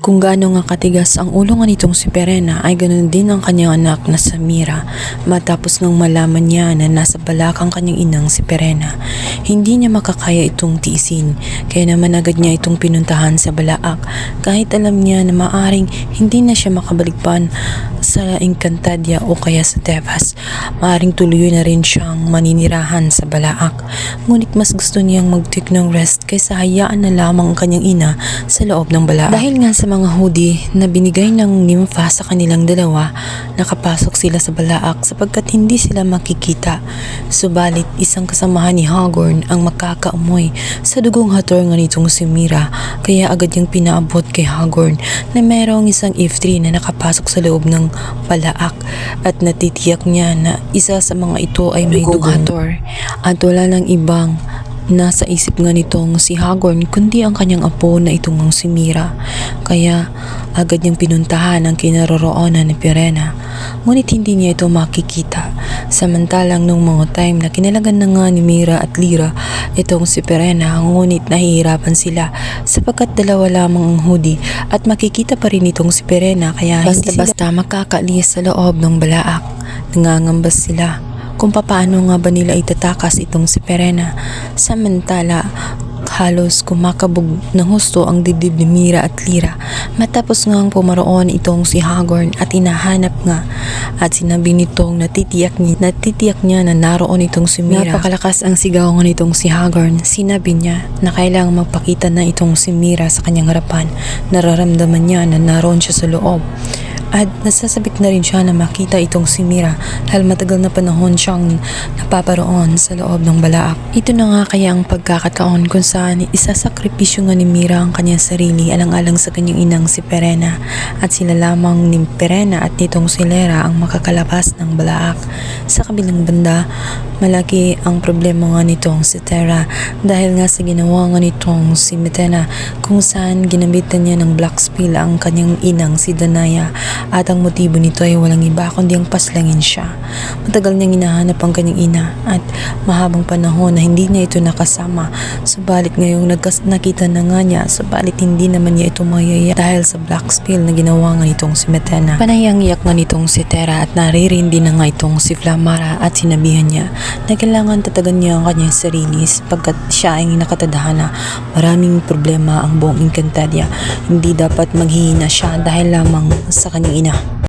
Kung gaano nga katigas ang ulo nga nitong si Perena ay ganoon din ang kanyang anak na Samira matapos ngang malaman niya na nasa balakang kanyang inang si Perena. Hindi niya makakaya itong tiisin kaya naman agad niya itong pinuntahan sa balaak kahit alam niya na maaring hindi na siya makabalik pa sa Encantadia o kaya sa Tebas. Maaring tuloy na rin siyang maninirahan sa balaak. Ngunit mas gusto niyang mag-take ng rest kaysa hayaan na lamang ang kanyang ina sa loob ng balaak. Dahil nga sa mga hoodie na binigay ng nympha sa kanilang dalawa, nakapasok sila sa balaak sapagkat hindi sila makikita. Subalit isang kasamahan ni Hagorn ang makakaamoy sa dugong hator nga nitong si Mira kaya agad niyang pinaabot kay Hagorn na mayroong isang F3 na nakapasok sa loob ng balaak at natitiyak niya na isa sa mga ito ay may dugong hator at wala ng ibang nasa isip nga nitong si Hagorn kundi ang kanyang apo na itong si Mira. Kaya agad niyang pinuntahan ang kinaroroonan ni Pirena. Ngunit hindi niya ito makikita. Samantalang nung mga time na kinalagan na nga ni Mira at Lira itong si Pirena ngunit nahihirapan sila sapagkat dalawa lamang ang hoodie at makikita pa rin itong si Pirena kaya basta-basta makakaalis sa loob ng balaak. Nangangambas sila kung paano nga ba nila itatakas itong si Perena. Samantala, halos kumakabog ng husto ang dibdib ni Mira at Lira matapos ngang pumaroon itong si Hagorn at inahanap nga at sinabi nitong natitiyak niya, natitiyak niya na naroon itong si Mira. Napakalakas ang sigaw nga nitong si Hagorn. Sinabi niya na kailangang magpakita na itong si Mira sa kanyang harapan. Nararamdaman niya na naroon siya sa loob. At nasasabik na rin siya na makita itong si Mira dahil matagal na panahon siyang napaparoon sa loob ng balaak. Ito na nga kaya ang pagkakataon kung saan isasakripisyo nga ni Mira ang kanyang sarili alang-alang sa kanyang inang si Perena at sila lamang ni Perena at nitong si Lera ang makakalabas ng balaak. Sa kabilang banda, malaki ang problema nga nitong si Terra dahil nga sa ginawa nga nitong si Metena kung saan ginamitan niya ng black spill ang kanyang inang si Danaya at ang motibo nito ay walang iba kundi ang paslangin siya. Matagal niyang hinahanap ang kanyang ina at mahabang panahon na hindi niya ito nakasama. Subalit ngayong nagkas nakita na nga niya, subalit hindi naman niya ito mayaya dahil sa black spill na ginawa nga nitong si Metena. Panayang iyak nga nitong si Tera at naririndi na nga itong si Flamara at sinabihan niya na kailangan tatagan niya ang kanyang sarili sapagkat siya ay nakatadhana. Maraming problema ang buong Encantadia. Hindi dapat maghihina siya dahil lamang sa kanyang ina.